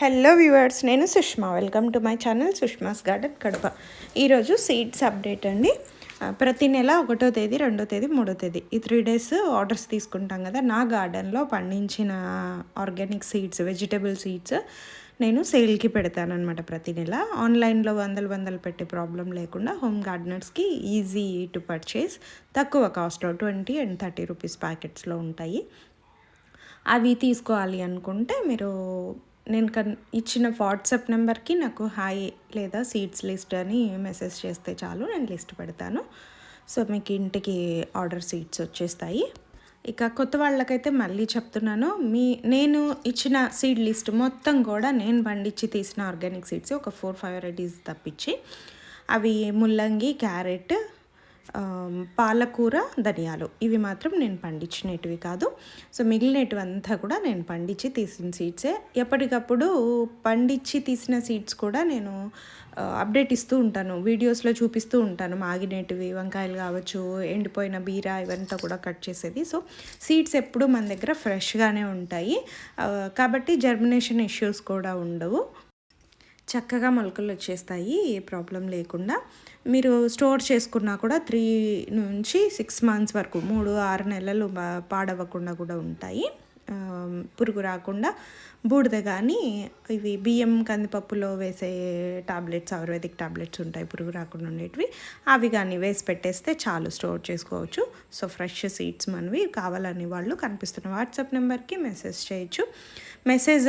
Hello viewers నేను Sushma. Welcome to my channel Sushma's garden Kadapa ఈరోజు seeds update అండి. ప్రతి నెల ఒకటో తేదీ రెండో తేదీ మూడో తేదీ ఈ త్రీ డేస్ ఆర్డర్స్ తీసుకుంటాం కదా. నా గార్డెన్లో పండించిన ఆర్గానిక్ సీడ్స్ వెజిటబుల్ సీడ్స్ నేను సేల్కి పెడతానమాట ప్రతి నెల. ఆన్లైన్లో వందలు వందలు పెట్టే ప్రాబ్లం లేకుండా హోమ్ గార్డెనర్స్కి ఈజీ టు పర్చేస్ తక్కువ కాస్ట్లో ట్వంటీ అండ్ థర్టీ రూపీస్ ప్యాకెట్స్లో ఉంటాయి. అవి తీసుకోవాలి అనుకుంటే మీరు నేను కన్ ఇచ్చిన వాట్సాప్ నెంబర్కి నాకు హాయ్ లేదా సీడ్స్ లిస్ట్ అని మెసేజ్ చేస్తే చాలు నేను లిస్ట్ పెడతాను. సో మీకు ఇంటికి ఆర్డర్ సీడ్స్ వచ్చేస్తాయి. ఇక కొత్త వాళ్ళకైతే మళ్ళీ చెప్తున్నాను. మీ నేను ఇచ్చిన సీడ్ లిస్ట్ మొత్తం కూడా నేను పండించి తీసిన ఆర్గానిక్ సీడ్స్ ఒక ఫోర్ ఫైవ్ వెరైటీస్ తప్పించి. అవి ముల్లంగి క్యారెట్ పాలకూర ధనియాలు. ఇవి మాత్రం నేను పండించినటివి కాదు. సో మిగిలినటివంతా కూడా నేను పండించి తీసిన సీడ్సే. ఎప్పటికప్పుడు పండించి తీసిన సీడ్స్ కూడా నేను అప్డేట్ ఇస్తూ ఉంటాను. వీడియోస్లో చూపిస్తూ ఉంటాను. మాగినటివి వంకాయలు కావచ్చు ఎండిపోయిన బీర ఇవంతా కూడా కట్ చేసేది. సో సీడ్స్ ఎప్పుడూ మన దగ్గర ఫ్రెష్గానే ఉంటాయి. కాబట్టి జర్మినేషన్ ఇష్యూస్ కూడా ఉండవు. చక్కగా మొలకలు వచ్చేస్తాయి ఏ ప్రాబ్లం లేకుండా. మీరు స్టోర్ చేసుకున్నా కూడా త్రీ నుంచి సిక్స్ మంత్స్ వరకు మూడు ఆరు నెలలు బా- పాడవకుండా కూడా ఉంటాయి. పురుగు రాకుండా బూడిద కానీ ఇవి బియ్యం కందిపప్పులో వేసే టాబ్లెట్స్ ఆయుర్వేదిక్ టాబ్లెట్స్ ఉంటాయి పురుగు రాకుండా ఉండేటివి. అవి కానీ వేసి పెట్టేస్తే చాలు స్టోర్ చేసుకోవచ్చు. సో ఫ్రెష్ సీడ్స్ మనవి కావాలని వాళ్ళు కనిపిస్తున్న వాట్సాప్ నెంబర్కి మెసేజ్ చేయొచ్చు. మెసేజ్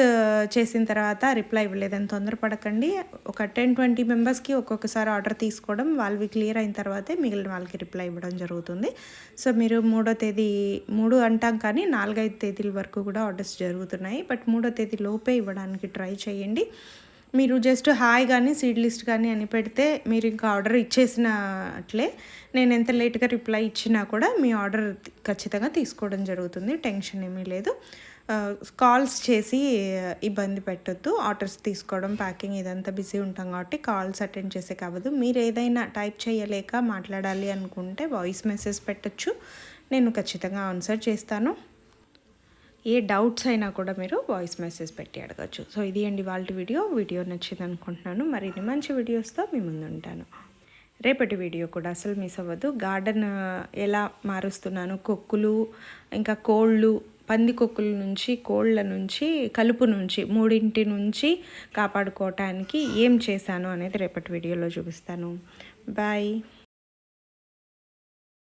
చేసిన తర్వాత రిప్లై ఇవ్వలేదని తొందరపడకండి. ఒక టెన్ ట్వంటీ మెంబర్స్కి ఒక్కొక్కసారి ఆర్డర్ తీసుకోవడం వాళ్ళవి క్లియర్ అయిన తర్వాతే మిగిలిన వాళ్ళకి రిప్లై ఇవ్వడం జరుగుతుంది. సో మీరు మూడో తేదీ మూడు అంటాం కానీ నాలుగైదు తేదీల వరకు వరకు కూడా ఆర్డర్స్ జరుగుతున్నాయి. బట్ మూడో తేదీ లోపే ఇవ్వడానికి ట్రై చేయండి. మీరు జస్ట్ హాయ్ కానీ సీడ్ లిస్ట్ కానీ అని పెడితే మీరు ఇంకా ఆర్డర్ ఇచ్చేసినట్లే. నేను ఎంత లేట్గా రిప్లై ఇచ్చినా కూడా మీ ఆర్డర్ ఖచ్చితంగా తీసుకోవడం జరుగుతుంది. టెన్షన్ ఏమీ లేదు. కాల్స్ చేసి ఇబ్బంది పెట్టొద్దు. ఆర్డర్స్ తీసుకోవడం ప్యాకింగ్ ఇదంతా బిజీ ఉంటాం కాబట్టి కాల్స్ అటెండ్ చేసే కావద్దు. మీరు ఏదైనా టైప్ చేయలేక మాట్లాడాలి అనుకుంటే వాయిస్ మెసేజ్ పెట్టొచ్చు. నేను ఖచ్చితంగా ఆన్సర్ చేస్తాను. ఏ డౌట్స్ అయినా కూడా మీరు వాయిస్ మెసేజ్ పెట్టి అడగచ్చు. సో ఇది అండి వాళ్ళ వీడియో వీడియో నచ్చింది అనుకుంటున్నాను మరిన్ని మంచి వీడియోస్తో మీ ముందు ఉంటాను రేపటి వీడియో కూడా అసలు మిస్ అవ్వదు. గార్డెన్ ఎలా మారుస్తున్నాను? కొక్కులు ఇంకా కోళ్ళు పంది కొక్కుల నుంచి కోళ్ళ నుంచి కలుపు నుంచి మూడింటి నుంచి కాపాడుకోవటానికి ఏం చేశాను అనేది రేపటి వీడియోలో చూపిస్తాను. బాయ్